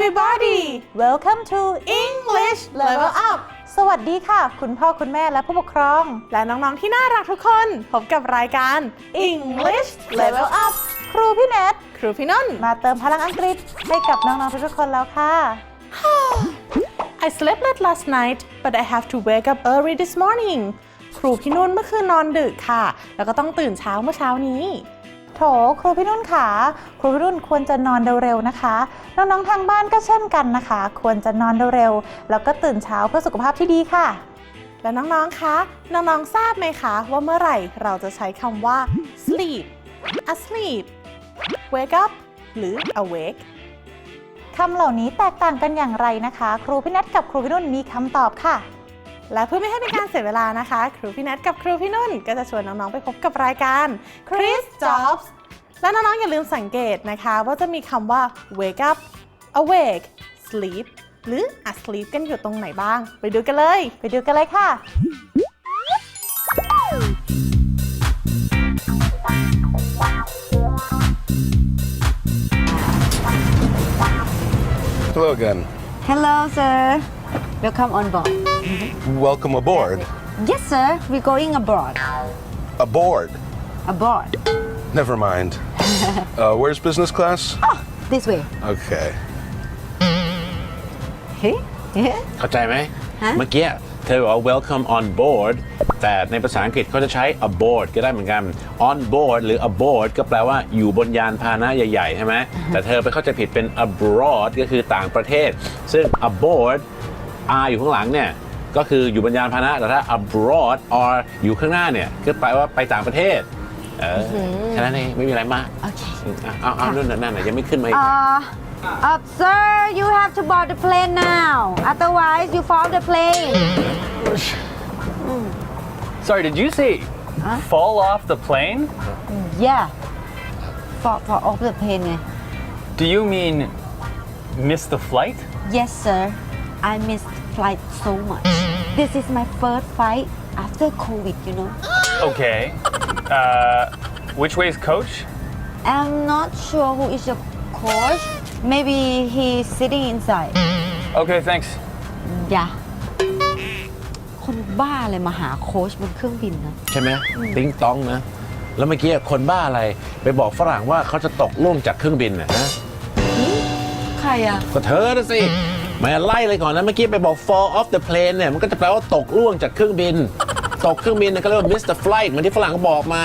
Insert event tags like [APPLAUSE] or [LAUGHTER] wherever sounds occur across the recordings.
everybody Welcome to English Level Up สวัสดีค่ะ คุณพ่อคุณแม่และผู้ปกครอง และน้อง ๆ ที่น่ารักทุกคนพบกับรายการ English Level Up ครูพี่เนทครูพี่นุ่นมาเติมพลังอังกฤษให้กับน้อง ๆ ทุกๆคนแล้วค่ะ I slept late last night but I have to wake up early this morning ครูพี่นุ่นเมื่อคืนนอนดึกค่ะ แล้วก็ต้องตื่นเช้าเมื่อเช้านี้โถครูพี่นุ่นค่ะครูพี่นุ่นควรจะนอนเร็วๆนะคะ น้องๆทางบ้านก็เช่นกันนะคะ ควรจะนอนเร็วๆแล้วก็ตื่นเช้าเพื่อสุขภาพที่ดีค่ะ และน้องๆคะน้องๆทราบไหมคะ ว่าเมื่อไหร่เราจะใช้คำว่า sleep asleep wake up หรือ awake คำเหล่านี้แตกต่างกันอย่างไรนะคะ ครูพี่เนทกับครูพี่นุ่นมีคำตอบค่ะ และเพื่อไม่ให้เป็นการเสียเวลานะคะ ครูพี่นัทกับครูพี่นุ่น ก็จะชวนน้อง ๆ ไปพบกับรายการ Chris Jobs และน้อง ๆ อย่าลืมสังเกตนะคะ ว่าจะมีคำว่า wake up awake sleep หรือ asleep กันอยู่ตรงไหนบ้าง ไปดูกันเลย ไปดูกันเลยค่ะ Hello again. Hello, sir. Welcome on board. Welcome aboard. Yes, sir. We're going abroad. Aboard. Abroad. Never mind. uh, where's business class? This way. Okay. Hey? Yeah. เข้าใจไหม ฮะ เมื่อกี้เธอบอกว่า welcome on board แต่ในภาษาอังกฤษเขาจะใช้ aboard ก็ได้เหมือนกัน on board หรือ aboard ก็แปลว่าอยู่บนยานพาหนะใหญ่ ๆ ใช่ไหม แต่เธอไปเข้าใจผิดเป็น abroad ก็คือต่างประเทศ ซึ่ง aboard r อยู่ข้างหลังเนี่ย ก็คืออยู่บนยานพาหนะแต่ถ้า abroad or อยู่ข้างหน้าเนี่ยก็แปลว่าไปต่างประเทศเออแค่นั้นเองไม่มีอะไรมาก Okay. อะเอาเอานู่นน่ะนั่นน่ะยังไม่ขึ้นมาอีก Uh, uh, sir, you have to board the plane now. Otherwise, you fall the plane. Sorry, did you say fall off the plane? Yeah. Fall, fall off the plane. eh? Do you mean miss the flight? Yes, sir. I missed flight so much. This is my first flight after COVID, you know. Okay. Uh, which way is coach? I'm not sure who is your coach. Maybe he's sitting inside. Okay, thanks. อย่าคนบ้าเลยมาหาโค้ชบนเครื่องบินนะ ใช่ไหมติ้งต้องนะ แล้วเมื่อกี้คนบ้าอะไร ไปบอกฝรั่งว่าเขาจะตกล่วงจากเครื่องบินนะฮะใครอะก็เธอนะสิ แม่ไล่เลยก่อนนะเมื่อกี้ไปบอก fall off the plane เนี่ยมันก็จะแปลว่าตกล่วงจากเครื่องบิน ตกเครื่องบินเนี่ยก็เรียกว่า miss the flight เหมือนที่ฝรั่งเขาบอกมา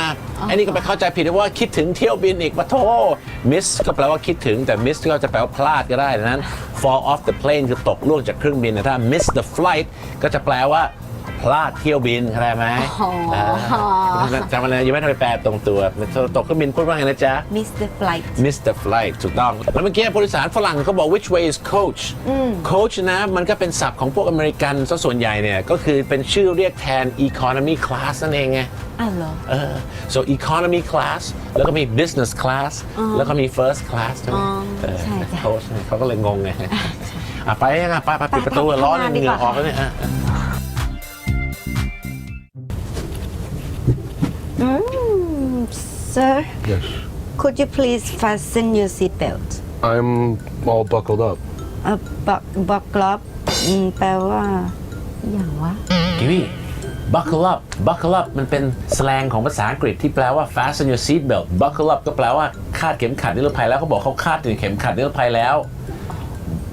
ไอ้นี่ก็ไปเข้าใจผิดว่าคิดถึงเที่ยวบินอีกปะโท miss ก็แปลว่าคิดถึงแต่ miss ก็จะแปลว่าพลาดก็ได้ดังนั้น fall off the plane คือตกล่วงจากเครื่องบินแต่ถ้า miss the flight ก็จะแปลว่า พลาดเที่ยวบินเข้าใจไหมาจำมาเลยยังไม่ทันไปแปลตรงตัวตกเครื่องบินพูดว่าไงนะจ๊ะมิสเตอร์ฟลาย Mr. Flight ถูกต้อง แล้วเมื่อกี้ผู้โดยสารฝรั่งเขาบอก which way is coach coach นะ มันก็เป็นศัพท์ของพวกอเมริกันซะส่วนใหญ่เนี่ย ก็คือเป็นชื่อเรียกแทน economy class นั่นเองไง อ้าวเหรอ เออ so economy class แล้วก็มี business class แล้วก็มี first class ใช่ไหมอ๋อเออใช่จ้ะ coach เนี่ยเขาก็เลยงงไงอะไปยังอะไปไปปิดประตูไปไปร้อนเลยทำงานดีเหกงื่อว่าออกแล้วเนี่ยอะ Sir Yes. could you please fasten your seat belt I'm all buckled up. เอ่อบักบักลับอืมแปลว่าอย่างวะ กิวี buckle up buckle up มันเป็นสแลงของภาษาอังกฤษที่แปลว่า fasten your seat belt buckle up ก็แปลว่าคาดเข็มขัดนิรภัยแล้วเขาบอกเขาคาดเข็มขัดนิรภัยแล้ว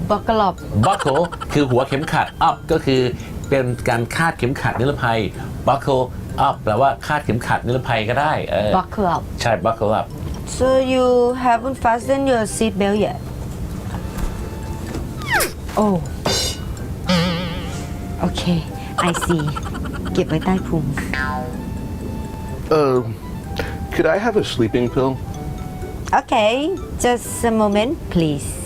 บักลับ buckle คือหัวเข็มขัด up ก็คือเป็นการคาดเข็มขัดนิรภัย buckle up แปลว่าคาดเข็มขัดนิรภัยก็ได้เออบักลับใช่ buckle up so you haven't fastened your seat belt yet oh okay I see เก็บไว้ใต้พุง Uh, could I have a sleeping pill? Okay, just a moment, please.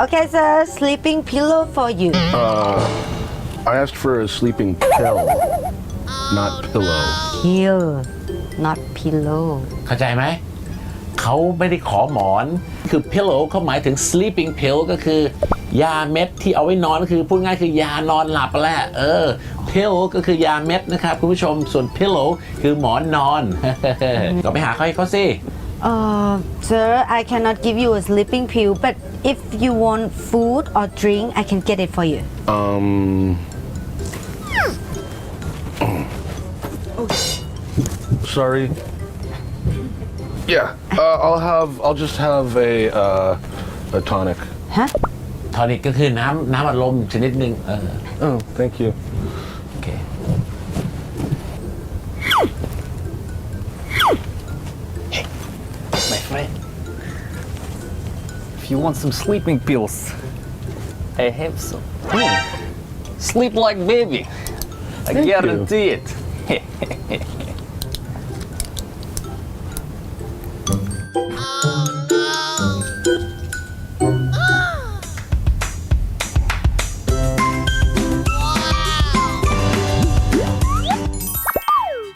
Okay, sir, sleeping pillow for you. I asked for a sleeping pill, not pillow. Pill, not pillow. เข้าใจไหม เขาไม่ได้ขอหมอน คือ pillow เขาหมายถึง sleeping pill ก็คือ ยาเม็ดที่เอาไว้นอนก็คือพูดง่ายคือยานอนหลับแหละ เออ pill ก็คือยาเม็ดนะครับ คุณผู้ชม ส่วน pillow คือหมอนนอน ก็ไปหาเขาให้เขาสิ Uh, sir, I cannot give you a sleeping pill, but if you want food or drink, I can get it for you. Um. Sorry. Yeah, uh, I'll have. I'll just have a uh, a tonic. Huh? ทอนิกก็คือน้ำน้ำอัดลมชนิดหนึ่งเออ Oh, thank you. You want some sleeping pills, I have some. Sleep like baby. I Thank you. guarantee it.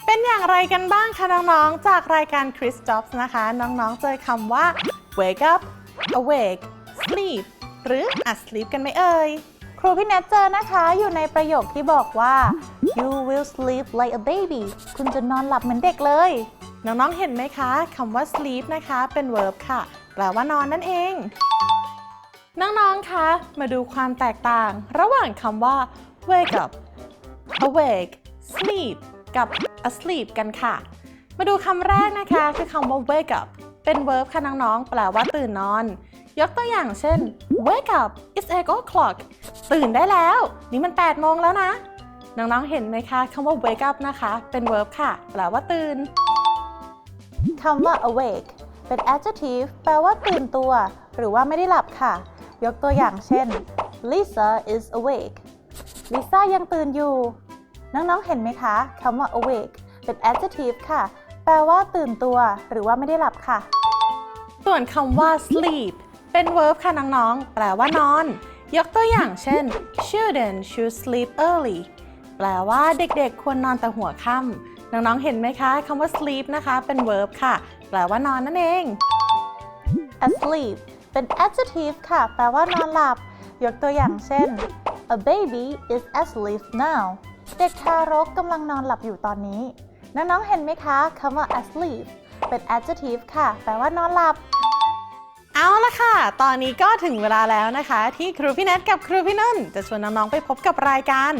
เป็นอย่างไรกันบ้างคะน้อง ๆ จากรายการ Chris Jobs นะคะ น้อง ๆ เจอคำว่า wake up awake sleep หรือ asleep กันไหมเอ่ย ครูพี่แนทเจอนะคะอยู่ในประโยคที่บอกว่า you will sleep like a baby คุณจะนอนหลับเหมือนเด็กเลย น้องๆ เห็นไหมคะคำว่า sleep นะคะเป็น verb ค่ะ แปลว่านอนนั่นเอง น้องๆ คะ มาดูความแตกต่าง ระหว่างคำว่า wake up awake sleep กับ asleep กันค่ะ มาดูคำแรกนะคะ คือคำว่า wake up เป็น verb ค่ะน้องๆ แปลว่าตื่นนอน ยกตัวอย่างเช่น wake up it's 8 o'clock ตื่นได้แล้ว นี่มัน 8 โมงแล้วนะ น้องๆ เห็นไหมคะคำว่า wake up นะคะ เป็น verb ค่ะ แปลว่าตื่น คำว่า awake เป็น adjective แปลว่าตื่นตัว หรือว่าไม่ได้หลับค่ะ ยกตัวอย่างเช่น Lisa is awake Lisa ยังตื่นอยู่ น้องๆ เห็นไหมคะคำว่า awake เป็น adjective ค่ะ แปลว่าตื่นตัว หรือว่าไม่ได้หลับค่ะ ส่วนคำว่า sleep เป็น verb ค่ะน้องๆ แปลว่านอน ยกตัวอย่างเช่น children should sleep early แปลว่าเด็กๆ ควรนอนแต่หัวค่ำน้องๆ เห็นไหมคะคำว่า sleep นะคะเป็น verb ค่ะ แปลว่านอนนั่นเอง asleep เป็น adjective ค่ะ แปลว่านอนหลับ ยกตัวอย่างเช่น a baby is asleep now เด็กทารกกำลังนอนหลับอยู่ตอนนี้ น้องๆ เห็นไหมคะคำว่า asleep เป็น adjective ค่ะ แปลว่านอนหลับ เอาละค่ะ ตอนนี้ก็ถึงเวลาแล้วนะคะ ที่ครูพี่แนทกับครูพี่นุ่น จะชวนน้อง ๆ ไปพบกับรายการ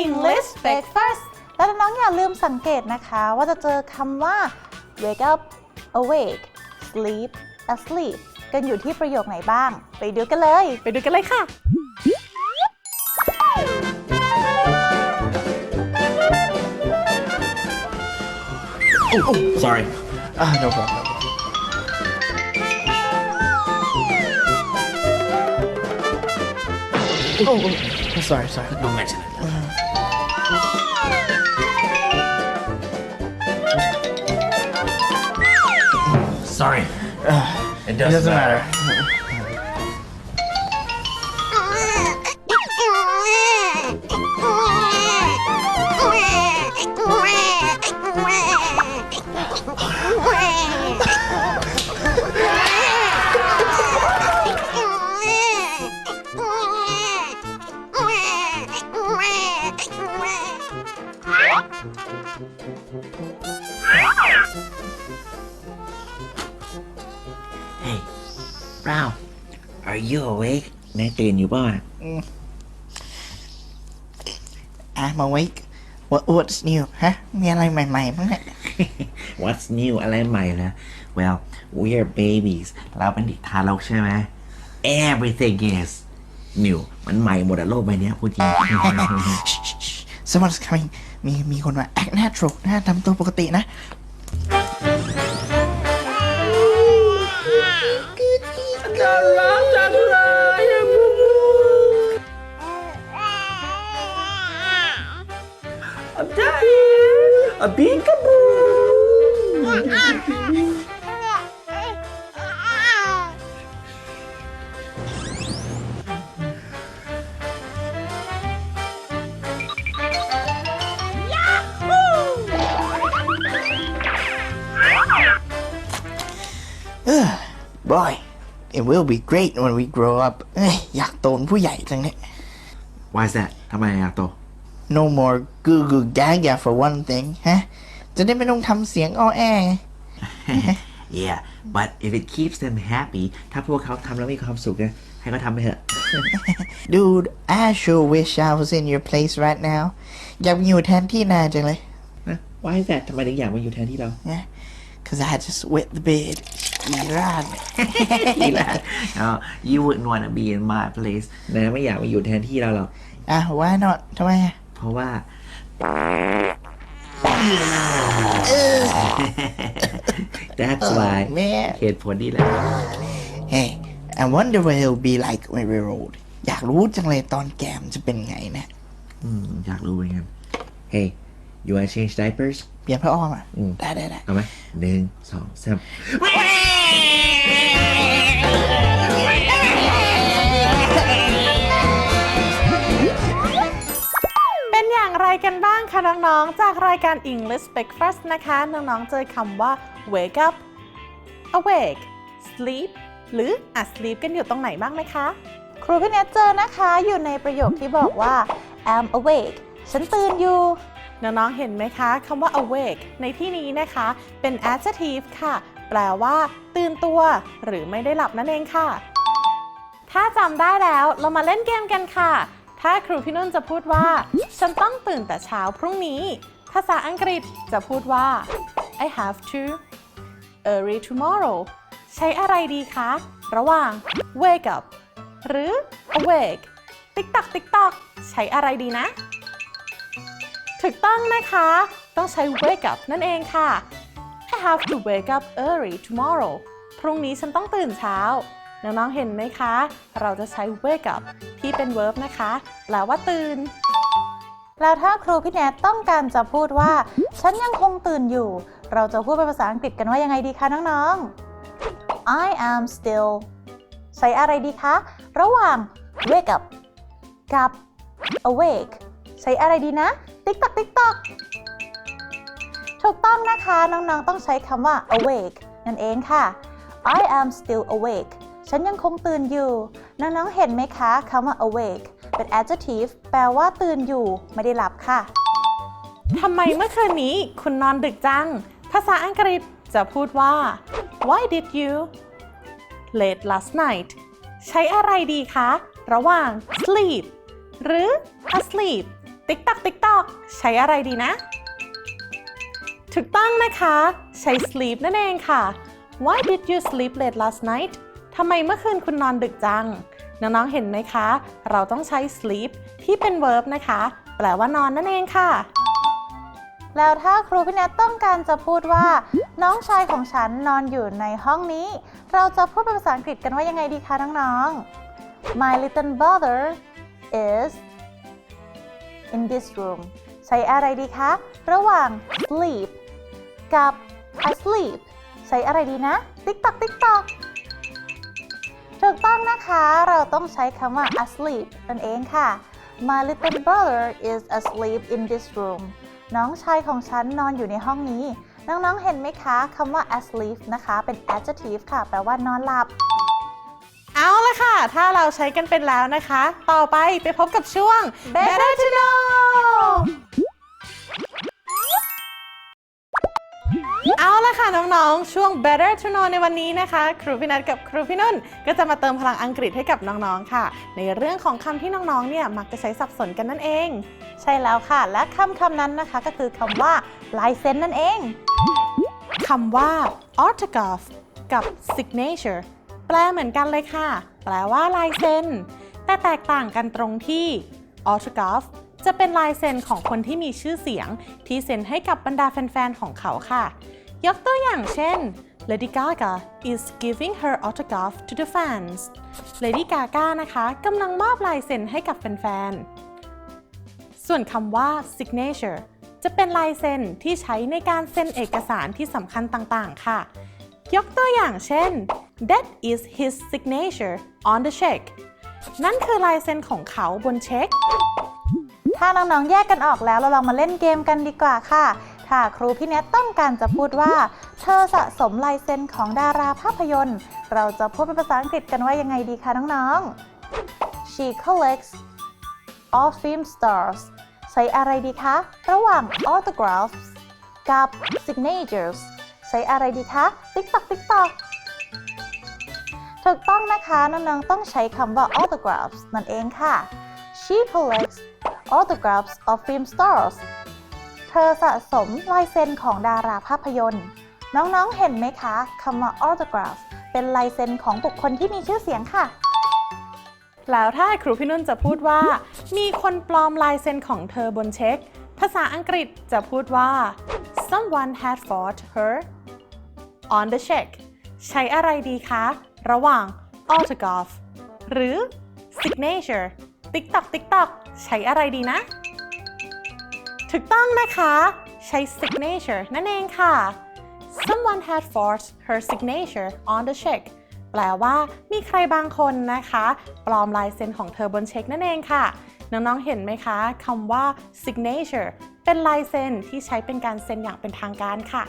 English Breakfast และน้องๆอย่าลืมสังเกตนะคะ ว่าจะเจอคำว่า wake up awake sleep asleep กันอยู่ที่ประโยคไหนบ้าง ไปดูกันเลย ไปดูกันเลยค่ะ sorry Ah, no problem. Oh, oh, sorry, sorry. don't mention it sorry it It doesn't, doesn't matter. Hey you awake นายตื่นอยู่ป่ะ I'm awake What what's new ฮะ มีอะไรใหม่ๆบ้างเนี่ย What's new อะไรใหม่นะ Well we're babies เราเป็นเด็กทารกใช่ไหม Everything is new มันใหม่หมดอะโลกใบเนี้ยพูดจริง Someone's coming มีมีคนมา act natural นะทำตัวปกตินะ [SIGHS] Boy it will be great when we grow up [SIGHS] เอ้ยอยากโตเป็นผู้ใหญ่จังเนี่ย Why's that ทำไมอะโต No more goo goo gaga for one thing ฮะจะได้ไม่ต้องทำเสียงอ้อแอ yeah but if it keeps them happy ถ้าพวกเขาทำแล้วมีความสุขนะให้เขาทำไปเถอะ Dude I sure wish I was in your place right now อยากมาอยู่แทนที่นายจังเลยนะ why is that ทำไมถึงอยากมาอยู่แทนที่เรา Yeah cause I just wet the bed อีรานอีกแล้ว oh, you wouldn't want to be in my place นะไม่อยากมาอยู่แทนที่เราหรอกอะ why not ทำไมอะ เพราะว่า that's why แม่เหตุผลนี่แหละ Hey I wonder what it'll be like when we're old อยากรู้จังเลยตอนแก่มนจะเป็นไงนะอืมอยากรู้เหมือนกัน Hey you wanna change diapers เปลี่ยนผ้าอ้อมอะ อืม ได้ได้ได้ เอาไหมหนึ่งสองสาม กันบ้างคะน้องๆ จากรายการ English Breakfast นะคะ น้องๆ เจอคำว่า wake up awake sleep หรือ asleep กันอยู่ตรงไหนบ้างไหมคะ ครูพี่เนทเจอนะคะอยู่ในประโยคที่บอกว่า I'm awake ฉันตื่นอยู่ น้องๆ เห็นไหมคะคำว่า awake ในที่นี้นะคะ เป็น adjective ค่ะ แปลว่า ตื่นตัว หรือไม่ได้หลับนั่นเองค่ะ ถ้าจำได้แล้วเรามาเล่นเกมกันค่ะ ถ้าครูพี่นุ่นจะพูดว่า ฉันต้องตื่นแต่เช้าพรุ่งนี้ ภาษาอังกฤษจะพูดว่า I have to early tomorrow ใช้อะไรดีคะ ระหว่าง wake up หรือ awake ติ๊กตักติ๊กตอกใช้อะไรดีนะ ถูกต้องนะคะ ต้องใช้ wake up นั่นเองค่ะ I have to wake up early tomorrow พรุ่งนี้ฉันต้องตื่นเช้า น้องๆเห็นไหมคะ เราจะใช้ wake up ที่เป็น verb นะคะแปลว่าตื่น แล้วถ้าครูพี่แนทต้องการจะพูดว่า ฉันยังคงตื่นอยู่ เราจะพูดเป็นภาษาอังกฤษกันว่ายังไงดีคะน้องๆ I am still ใช้อะไรดีคะ ระหว่าง wake up กับ awake ใช้อะไรดีนะ ติ๊กตักติ๊กตักถูกต้องนะคะ น้องๆ ต้องใช้คำว่า awake นั่นเองค่ะ I am still awake ฉันยังคงตื่นอยู่ น้องๆ เห็นไหมคะคำว่า awake เป็น adjective แปลว่าตื่นอยู่ ไม่ได้หลับค่ะ ทำไมเมื่อคืนนี้คุณนอนดึกจัง ภาษาอังกฤษจะพูดว่า Why did you late last night ใช้อะไรดีคะ ระหว่าง sleep หรือ asleep ติ๊กตักติ๊กตอกใช้อะไรดีนะ ถูกต้องนะคะ ใช้ sleep นั่นเองค่ะ Why did you sleep late last night ทำไมเมื่อคืนคุณนอนดึกจัง น้องๆ เห็นไหมคะ เราต้องใช้ sleep ที่เป็น verb นะคะ แปลว่านอนนั่นเองค่ะ แล้วถ้าครูพี่แนทต้องการจะพูดว่า น้องชายของฉันนอนอยู่ในห้องนี้ เราจะพูดเป็นภาษาอังกฤษกันว่ายังไงดีคะน้องๆ My little brother is in this room ใช้อะไรดีคะ ระหว่าง sleep กับ asleep ใช้อะไรดีนะ ติ๊กตักติ๊กตัก ถูกต้องนะคะเราต้องใช้คำว่า asleep นั่นเองค่ะ My little brother is asleep in this room น้องชายของฉันนอนอยู่ในห้องนี้ น้องๆ เห็นไหมคะคำว่า asleep นะคะ เป็น adjective ค่ะ แปลว่านอนหลับ เอาละค่ะ ถ้าเราใช้กันเป็นแล้วนะคะ ต่อไปไปพบกับช่วง Better to know น้องๆ ช่วง Better to know ในวันนี้นะคะ ครูพี่นัทกับครูพี่นุ่น ก็จะมาเติมพลังอังกฤษให้กับน้องๆ ค่ะ ในเรื่องของคำที่น้องๆ เนี่ยมักจะใช้สับสนกันนั่นเอง ใช่แล้วค่ะ และคำคำนั้นนะคะก็คือคำว่าลายเซ็นนั่นเอง คำว่า autograph กับ signature แปลเหมือนกันเลยค่ะ แปลว่าลายเซ็นแต่แตกต่างกันตรงที่ autograph จะเป็นลายเซ็นของคนที่มีชื่อเสียงที่เซ็นให้กับบรรดาแฟนๆ ของเขาค่ะ ยกตัวอย่างเช่น Lady Gaga is giving her autograph to the fans Lady Gaga นะคะกำลังมอบลายเซ็นให้กับแฟนๆ ส่วนคำว่า signature จะเป็นลายเซ็นที่ใช้ในการเซ็นเอกสารที่สำคัญต่างๆ ค่ะ ยกตัวอย่างเช่น that is his signature on the check นั่นคือลายเซ็นของเขาบนเช็ค ถ้าน้องๆ แยกกันออกแล้วเราลองมาเล่นเกมกันดีกว่าค่ะ ถ้าครูพี่เนทต้องการจะพูดว่า เธอสะสมลายเซ็นของดาราภาพยนตร์ เราจะพูดเป็นภาษาอังกฤษกันว่ายังไงดีคะน้องๆ She collects all film stars ใช้อะไรดีคะ ระหว่าง autographs กับ signatures ใใช้อะไรดีคะ ติ๊กตอกติ๊กตอกถูกต้องนะคะน้องๆต้องใช้คำว่า autographs นั่นเองค่ะ She collects autographs of film stars เธอสะสมลายเซ็นของดาราภาพยนตร์ น้องๆ เห็นไหมคะคำว่า autograph เป็นลายเซ็นของบุคคลที่มีชื่อเสียงค่ะ แล้วถ้าครูพี่นุ่นจะพูดว่า มีคนปลอมลายเซ็นของเธอบนเช็ค ภาษาอังกฤษจะพูดว่า someone had forged her on the check ใช้อะไรดีคะ ระหว่าง autograph หรือ signature TikTok TikTok ใช้อะไรดีนะ ถูกต้องนะคะ ใช้ signature นั่นเองค่ะ someone had forged her signature on the check แปลว่ามีใครบางคนนะคะ ปลอมลายเซ็นของเธอบนเช็คนั่นเองค่ะ น้องๆ เห็นไหมคะคำว่า signature เป็นลายเซ็นที่ใช้เป็นการเซ็นอย่างเป็นทางการค่ะ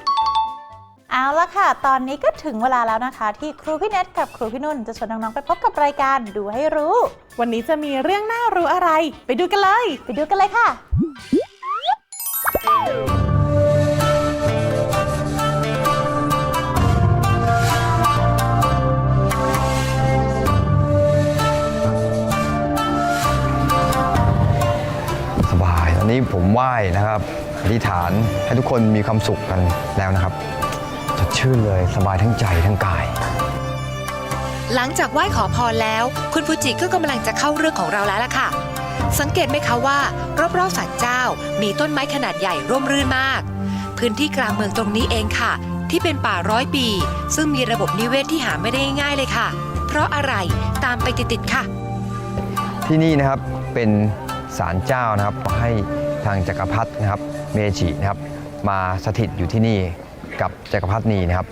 เอาละค่ะ ตอนนี้ก็ถึงเวลาแล้วนะคะ ที่ครูพี่เนทกับครูพี่นุ่นจะชวนน้องๆ ไปพบกับรายการดูให้รู้ วันนี้จะมีเรื่องน่ารู้อะไร ไปดูกันเลย ไปดูกันเลยค่ะ สบายอันนี้ผมไหว้นะครับ อธิษฐานให้ทุกคนมีความสุขกันแล้วนะครับสดชื่นเลยสบายทั้งใจทั้งกาย หลังจากไหว้ขอพรแล้ว คุณฟูจิก็กำลังจะเข้าเรื่องของเราแล้วล่ะค่ะ สังเกตไหมคะว่า รอบๆศาลเจ้า มีต้นไม้ขนาดใหญ่ร่มรื่นมาก พื้นที่กลางเมืองตรงนี้เองค่ะ ที่เป็นป่าร้อยปี ซึ่งมีระบบนิเวศที่หาไม่ได้ง่ายเลยค่ะ เพราะอะไรตามไปติดๆค่ะ ที่นี่นะครับเป็นศาลเจ้านะครับให้ทางจักรพรรดินะครับเมจินะครับมาสถิตอยู่ที่นี่กับจักรพรรดินีนะครับ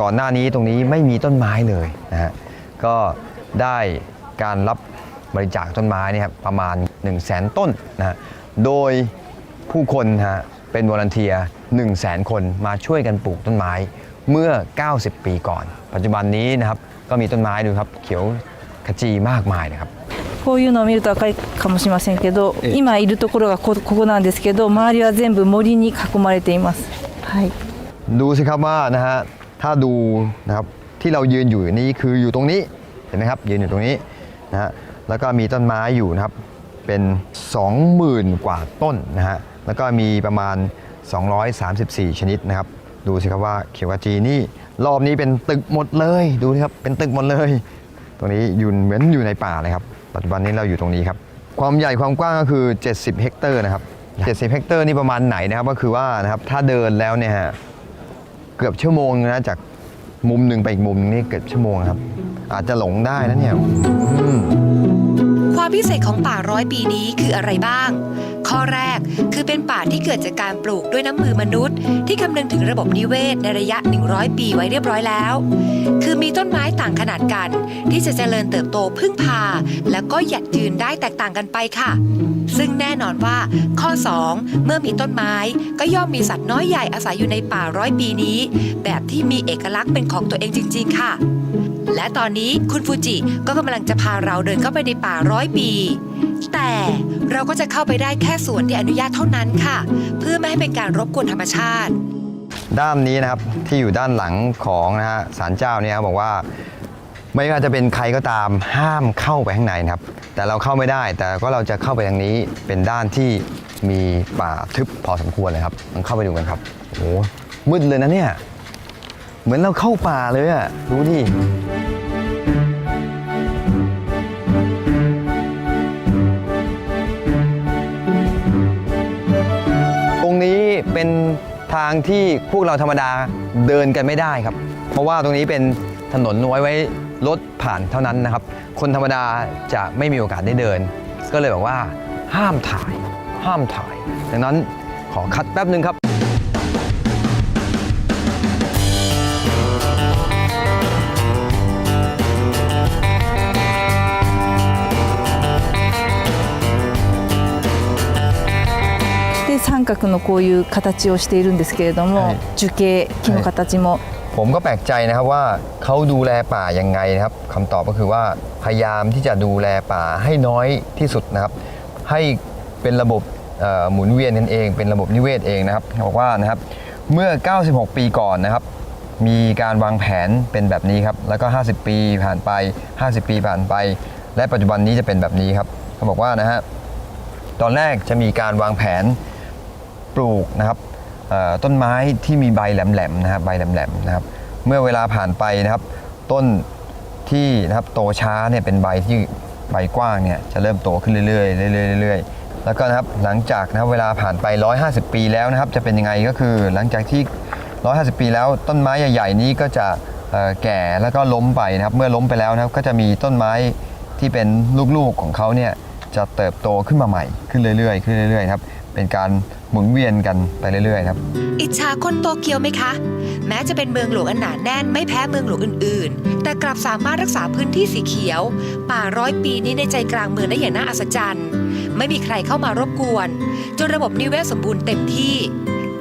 ก่อนหน้านี้ตรงนี้ไม่มีต้นไม้เลยนะฮะก็ได้การรับบริจาคต้นไม้เนยครับประมาณ 1 0 0 0 0แสนต้นนะฮะโดยผู้คนนะฮะเป็นวอลันเทีย 1 0 0 0 0แสนคนมาช่วยกันปลูกต้นไม้เมื่อ 90 ปีก่อน ปัจจุบันนี้นะครับก็มีต้นไม้ดูครับเขียวขจีมากมายนะครับ こういうのを見ると赤いかもしれませんけど、今いるところがこここなんですけど、周りは全部森に囲まれています。はい。 ดูสิครับว่านะฮะถ้าดูนะครับที่เรายืนอยู่นี่คืออยู่ตรงนี้เห็นไหมครับยืนอยู่ตรงนี้นะฮะแล้วก็มีต้นไม้อยู่นะครับ เป็น 20,000 กว่าต้นนะฮะแล้วก็มีประมาณ 234 ชนิดนะครับ ดูสิครับว่าเขียวกจีนี่รอบนี้เป็นตึกหมดเลยดูสิครับเป็นตึกหมดเลย ตรงนี้อยู่เหมือนอยู่ในป่าเลยครับ ปัจจุบันนี้เราอยู่ตรงนี้ครับ ความใหญ่ความกว้างก็คือ 70 เฮกเตอร์นะครับ 70 เฮกเตอร์นี่ประมาณไหนนะครับ ก็คือว่านะครับถ้าเดินแล้วเนี่ยฮะเกือบชั่วโมงนะจากมุมหนึ่งไปอีกมุมหนึงนี่เกือบชั่วโมงครับ อาจจะหลงได้นะเนี่ยอืม ความพิเศษของป่าร้อยปีนี้คืออะไรบ้าง ข้อแรกคือเป็นป่าที่เกิดจากการปลูกด้วยน้ำมือมนุษย์ ที่คำนึงถึงระบบนิเวศในระยะ 100 ปีไว้เรียบร้อยแล้ว คือมีต้นไม้ต่างขนาดกัน ที่จะเจริญเติบโตพึ่งพา แล้วก็หยัดยืนได้แตกต่างกันไปค่ะ ซึ่งแน่นอนว่าข้อ 2 เมื่อมีต้นไม้ก็ย่อมมีสัตว์น้อยใหญ่อาศัยอยู่ในป่าร้อยปีนี้ แบบที่มีเอกลักษณ์เป็นของตัวเองจริง ๆ ค่ะ และตอนนี้คุณฟูจิก็กำลังจะพาเราเดินเข้าไปในป่าร้อยปี แต่เราก็จะเข้าไปได้แค่ส่วนที่อนุญาตเท่านั้นค่ะ เพื่อไม่ให้เป็นการรบกวนธรรมชาติ ด้านนี้นะครับที่อยู่ด้านหลังของนะฮะศาลเจ้าเนี่ยครับบอกว่า ไม่ว่าจะเป็นใครก็ตามห้ามเข้าไปข้างในนะครับ แต่เราเข้าไม่ได้ แต่ก็เราจะเข้าไปทางนี้เป็นด้านที่มีป่าทึบพอสมควรเลยครับลองเข้าไปดูกันครับโอ้โหมืดเลยนะเนี่ย เหมือนเราเข้าป่าเลยอะดูดิตรงนี้เป็นทางที่พวกเราธรรมดาเดินกันไม่ได้ครับ เพราะว่าตรงนี้เป็นถนนไว้ไว้รถผ่านเท่านั้นนะครับ คนธรรมดาจะไม่มีโอกาสได้เดิน ก็เลยบอกว่า ห้ามถ่าย ห้ามถ่าย ดังนั้นขอคัดแป๊บหนึ่งครับ 三角のこういう形をしているんですけれども、はい樹形木の形も、 ผมก็แปลกใจนะครับว่าเขาดูแลป่ายังไงนะครับคำตอบก็คือว่าพยายามที่จะดูแลป่าให้น้อยที่สุดนะครับ ให้เป็นระบบเอ่อหมุนเวียนกันเอง เป็นระบบนิเวศเองนะครับบอกว่านะครับ เมื่อ 96 ปีก่อนนะครับ มีการวางแผนเป็นแบบนี้ครับ แล้วก็ 50 ปีผ่านไป 50 ปีผ่านไป และปัจจุบันนี้จะเป็นแบบนี้ครับเขาบอกว่านะฮะ ตอนแรกจะมีการวางแผน ปลูกนะครับต้นไม้ที่มีใบแหลมๆนะครับใบแหลมๆนะครับ เมื่อเวลาผ่านไปนะครับ ต้นที่นะครับโตช้าเนี่ยเป็นใบที่ใบกว้างเนี่ยจะเริ่มโตขึ้นเรื่อยๆเรื่อยๆเรื่อยๆแล้วก็นะครับหลังจากนะครับเวลาผ่านไป 150 ปีแล้วนะครับ จะเป็นยังไงก็คือหลังจากที่ 150 ปีแล้วต้นไม้ใหญ่ๆนี้ก็จะแก่แล้วก็ล้มไปนะครับ เมื่อล้มไปแล้วนะครับก็จะมีต้นไม้ที่เป็นลูกๆของเขาเนี่ยจะเติบโตขึ้นมาใหม่ขึ้นเรื่อยๆขึ้นเรื่อยๆครับเป็นการ หมุนเวียนกันไปเรื่อยๆครับ อิจฉาคนโตเกียวไหมคะ แม้จะเป็นเมืองหลวงอันหนาแน่นไม่แพ้เมืองหลวงอื่นๆ แต่กลับสามารถรักษาพื้นที่สีเขียว ป่าร้อยปีนี้ในใจกลางเมืองได้อย่างน่าอัศจรรย์ ไม่มีใครเข้ามารบกวน จนระบบนิเวศสมบูรณ์เต็มที่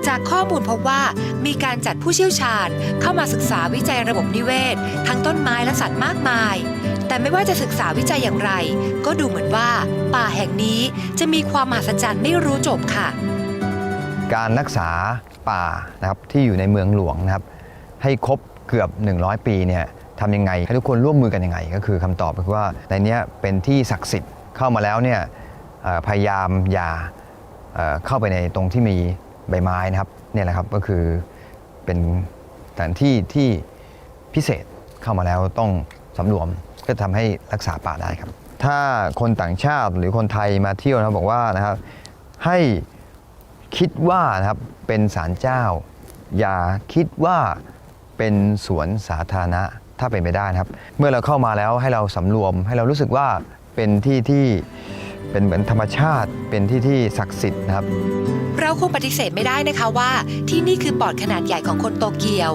จากข้อมูลพบว่ามีการจัดผู้เชี่ยวชาญ เข้ามาศึกษาวิจัยระบบนิเวศ ทั้งต้นไม้และสัตว์มากมายแต่ไม่ว่าจะศึกษาวิจัยอย่างไร ก็ดูเหมือนว่า ป่าแห่งนี้จะมีความมหัศจรรย์ไม่รู้จบค่ะ การรักษาป่านะครับที่อยู่ในเมืองหลวงนะครับ ให้ครบเกือบ 100 ปีเนี่ยทำยังไง ให้ทุกคนร่วมมือกันยังไง ก็คือคำตอบก็คือว่าในเนี้ยเป็นที่ศักดิ์สิทธิ์เข้ามาแล้วเนี่ยพยายามอย่าเข้าไปในตรงที่มีใบไม้นะครับเนี่ยแหละครับก็คือเป็นสถานที่ที่พิเศษเข้ามาแล้วต้องสำรวมก็ทำให้รักษาป่าได้ครับ ถ้าคนต่างชาติหรือคนไทยมาเที่ยวนะครับบอกว่านะครับให้ คิดว่านะครับเป็นศาลเจ้า อย่าคิดว่าเป็นสวนสาธารณะถ้าเป็นไปได้นะครับ เมื่อเราเข้ามาแล้วให้เราสำรวม ให้เรารู้สึกว่าเป็นที่ที่เป็นเหมือนธรรมชาติ เป็นที่ที่ศักดิ์สิทธิ์นะครับ เราคงปฏิเสธไม่ได้นะคะว่า ที่นี่คือปอดขนาดใหญ่ของคนโตเกียว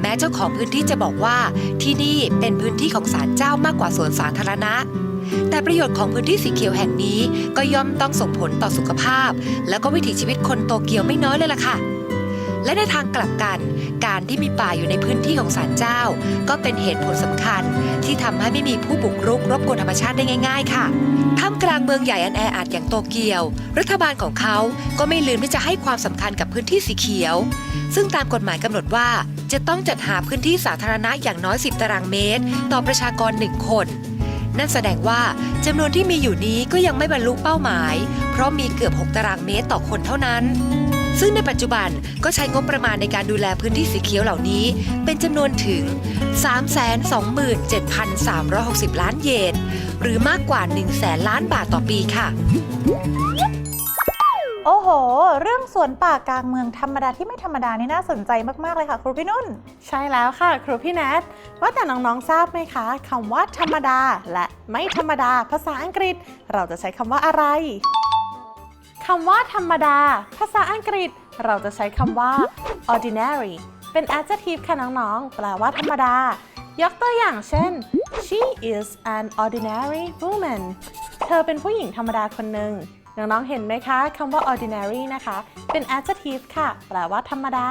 แม้เจ้าของพื้นที่จะบอกว่าที่นี่เป็นพื้นที่ของศาลเจ้ามากกว่าสวนสาธารณะ แต่ประโยชน์ของพื้นที่สีเขียวแห่งนี้ก็ย่อมต้องส่งผลต่อสุขภาพ แล้วก็วิถีชีวิตคนโตเกียวไม่น้อยเลยล่ะค่ะ และในทางกลับกัน การที่มีป่าอยู่ในพื้นที่ของศาลเจ้า ก็เป็นเหตุผลสำคัญ ที่ทำให้ไม่มีผู้บุกรุกรบกวนธรรมชาติได้ง่าย ๆ ค่ะท่ามกลางเมืองใหญ่อันแออัดอย่างโตเกียว รัฐบาลของเขาก็ไม่ลืมที่จะให้ความสำคัญกับพื้นที่สีเขียว ซึ่งตามกฎหมายกำหนดว่า จะต้องจัดหาพื้นที่สาธารณะอย่างน้อย 10 ตารางเมตร ต่อประชากร 1 คน นั่นแสดงว่าจำนวนที่มีอยู่นี้ก็ยังไม่บรรลุเป้าหมาย เพราะมีเกือบ 6 ตารางเมตรต่อคนเท่านั้น ซึ่งในปัจจุบันก็ใช้งบประมาณในการดูแลพื้นที่สีเขียวเหล่านี้ เป็นจำนวนถึง 327,360 ล้านเยน หรือมากกว่า 1 0 0 0 0แสนล้านบาทต่อปีค่ะ โอ้โห เรื่องสวนป่ากลางเมืองธรรมดาที่ไม่ธรรมดานี่น่าสนใจมากๆเลยค่ะ ครูพี่นุ่น ใช่แล้วค่ะ ครูพี่แนท ว่าแต่น้องๆทราบไหมคะคำว่าธรรมดา และไม่ธรรมดา ภาษาอังกฤษ เราจะใช้คำว่าอะไรคำว่าธรรมดา ภาษาอังกฤษ เราจะใช้คำว่า ordinary เป็น adjective ค่ะน้องๆ แปลว่าธรรมดา ยกตัวอย่างเช่น she is an ordinary woman เธอเป็นผู้หญิงธรรมดาคนหนึ่ง น้องๆ เห็นไหมคะคำว่า ordinary นะคะ เป็น adjective ค่ะ แปลว่าธรรมดา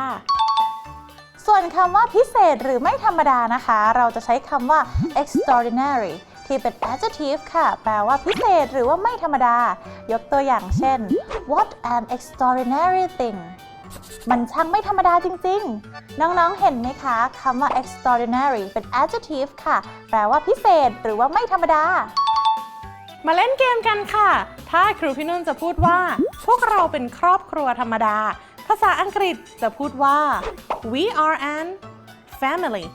ส่วนคำว่าพิเศษหรือไม่ธรรมดานะคะ เราจะใช้คำว่า extraordinary ที่เป็น adjective ค่ะ แปลว่าพิเศษหรือว่าไม่ธรรมดา ยกตัวอย่างเช่น what an extraordinary thing มันช่างไม่ธรรมดาจริง ๆ น้องๆ เห็นไหมคะคำว่า extraordinary เป็น adjective ค่ะ แปลว่าพิเศษหรือว่าไม่ธรรมดา มาเล่นเกมกันค่ะ ถ้าครูพี่นุ่นจะพูดว่า พวกเราเป็นครอบครัวธรรมดา ภาษาอังกฤษจะพูดว่า we are an family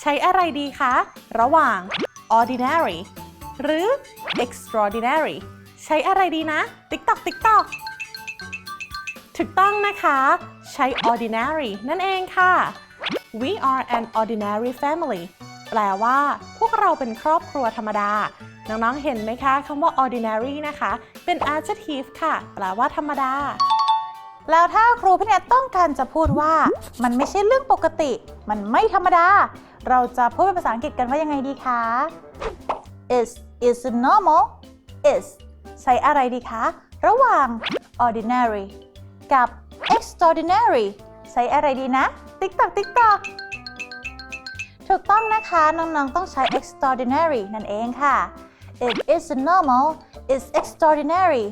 ใช้อะไรดีคะ ระหว่าง ordinary หรือ extraordinary ใช้อะไรดีนะ TikTok TikTok ถูกต้องนะคะ ใช้ ordinary นั่นเองค่ะ we are an ordinary family แปลว่า พวกเราเป็นครอบครัวธรรมดา น้องๆ เห็นไหมคะคำว่า ordinary นะคะ เป็น adjective ค่ะ แปลว่าธรรมดา แล้วถ้าครูพี่แนทต้องการจะพูดว่า มันไม่ใช่เรื่องปกติ มันไม่ธรรมดา เราจะพูดเป็นภาษาอังกฤษกันว่ายังไงดีคะ is is normal is ใช้อะไรดีคะ ระหว่าง ordinary กับ extraordinary ใช้อะไรดีนะ ติ๊กตอกติ๊กตอกถูกต้องนะคะ น้อง ๆ ต้องใช้ extraordinary นั่นเองค่ะ it is normal it's extraordinary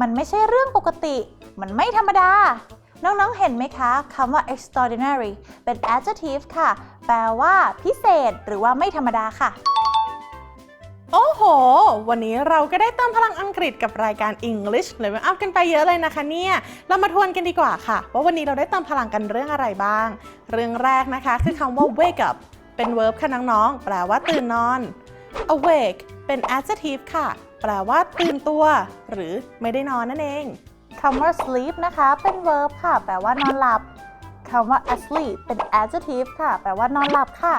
มันไม่ใช่เรื่องปกติ มันไม่ธรรมดา น้องๆ เห็นไหมคะคำว่า extraordinary เป็น adjective ค่ะ แปลว่าพิเศษหรือว่าไม่ธรรมดาค่ะ โอ้โห วันนี้เราก็ได้เติมพลังอังกฤษกับรายการ English Level Up กันไปเยอะเลยนะคะเนี่ย เรามาทวนกันดีกว่าค่ะ ว่าวันนี้เราได้เติมพลังกันเรื่องอะไรบ้าง เรื่องแรกนะคะ คือคำว่า wake up เป็น verb ค่ะน้องๆ แปลว่าตื่นนอน awake เป็น adjective ค่ะ แปลว่าตื่นตัว หรือไม่ได้นอนนั่นเองคำว่า sleep นะคะ เป็น verb ค่ะ แปลว่านอนหลับคำว่า asleep เป็น adjective ค่ะ แปลว่านอนหลับค่ะ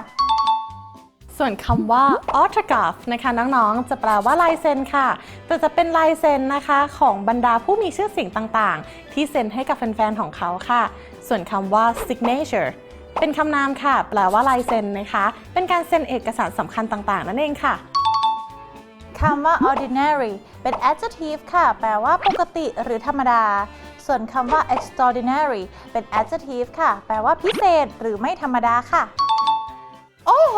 ส่วนคำว่า autograph นะคะน้องๆ จะแปลว่าลายเซ็นค่ะ แต่จะเป็นลายเซ็นนะคะ ของบรรดาผู้มีชื่อเสียงต่างๆ ที่เซ็นให้กับแฟนๆ ของเขาค่ะ ส่วนคำว่า signature เป็นคำนามค่ะ แปลว่าลายเซ็นนะคะ เป็นการเซ็นเอกสารสำคัญต่างๆ นั่นเองค่ะคำว่า ordinary เป็น adjective ค่ะ แปลว่าปกติหรือธรรมดา ส่วนคำว่า extraordinary เป็น adjective ค่ะ แปลว่าพิเศษหรือไม่ธรรมดาค่ะ โอ้โห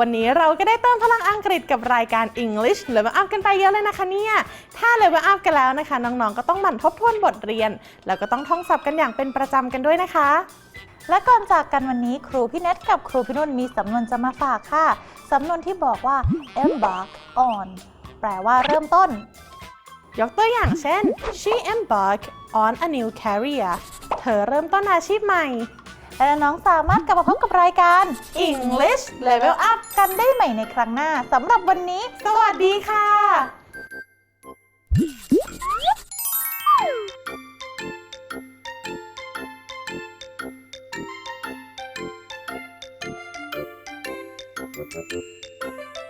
วันนี้เราก็ได้เติมพลังอังกฤษกับรายการ English Level Up กันไปเยอะเลยนะคะเนี่ย ถ้า Level Up กันแล้วนะคะ น้องๆ ก็ต้องหมั่นทบทวนบทเรียน แล้วก็ต้องท่องศัพท์กันอย่างเป็นประจำกันด้วยนะคะ และก่อนจากกันวันนี้ครูพี่เน็ตกับครูพี่นุ่นมีสำนวนจะมาฝากค่ะ สำนวนที่บอกว่า embark on แปลว่าเริ่มต้น ยกตัวอย่างเช่น she embarked on a new career เธอเริ่มต้นอาชีพใหม่ และน้องสามารถกลับมาพบกับรายการ English Level Up กันได้ใหม่ในครั้งหน้าสำหรับวันนี้ สวัสดีค่ะ あっ。